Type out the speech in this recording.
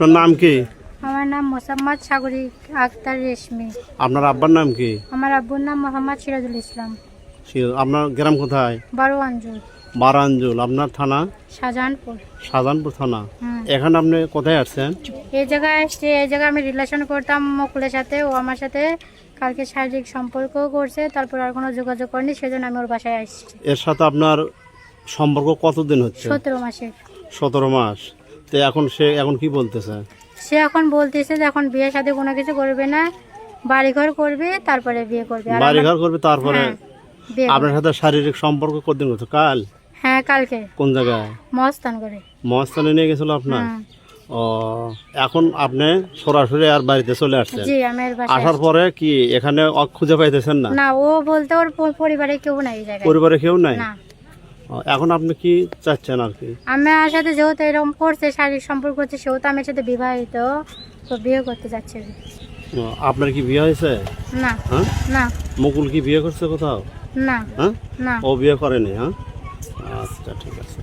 আপনার নাম কি? আমার নাম মোসাম্মদ সাগরিক আক্তার রেশমি। আপনার আব্বার নাম কি? আমার আব্বুর নাম মোহাম্মদ সিরাজুল ইসলাম। সি- আপনার গ্রাম কোথায়? বারো অঞ্জুর বারাঞ্জুল আপনার থানা? শাহজাহানপুর। শাহজাহানপুর থানা। হুম। এখানে আপনি কোথায় আসছেন এই জায়গায় এসছি এই জায়গায় আমি রিলেশন করতাম মকুলের সাথে ও আমার সাথে। কালকে শারীরিক সম্পর্কও করছে তারপর আর কোনো যোগাযোগ করেনি সেজন্য আমি ওর বাসায় আসছি। এর সাথে আপনার সম্পর্ক কতদিন হচ্ছে? সতেরো মাসের। সতেরো মাস। তো এখন সে এখন কি বলতেছে? সে এখন বলতেছে যে এখন বিয়ের সাথে কোনো কিছু করবে না বাড়িঘর করবে তারপরে বিয়ে করবে। আর বাড়ি ঘর করবে তারপরে হ্যাঁ, বিয়ে করবে। আপনার সাথে শারীরিক সম্পর্ক কতদিন হচ্ছে কাল? হ্যাঁ কালকে। কোন জায়গায়? মস্তান করে। মহাস্থানে নিয়ে গেছিল আপনার? হুম। ও এখন আপনি সরাসরি আর বাড়িতে চলে আসছেন। জি আমার বাসায় আসার পরে কি এখানে অ- খুঁজে পাইতেছেন না? না ও বলতে ওর প- পরিবারে কেউ নাই এই জায়গায়। পরিবারে কেউ নাই? না। এখন আপনি কি চাচ্ছেন আর কি? আমি আমার সাথে যেহেতু এরকম করছে শারীরিক সম্পর্ক করছে সেহেতু আমার সাথে বিবাহিত তো বিয়ে করতে চাচ্ছে আপনার কি বিয়ে হয়েছে? না হ্যাঁ? না। মুকুল কি বিয়ে করছে কোথাও? না হ্যাঁ? না। ও বিয়ে করেনি হ্যাঁ? আচ্ছা ঠিক আছে।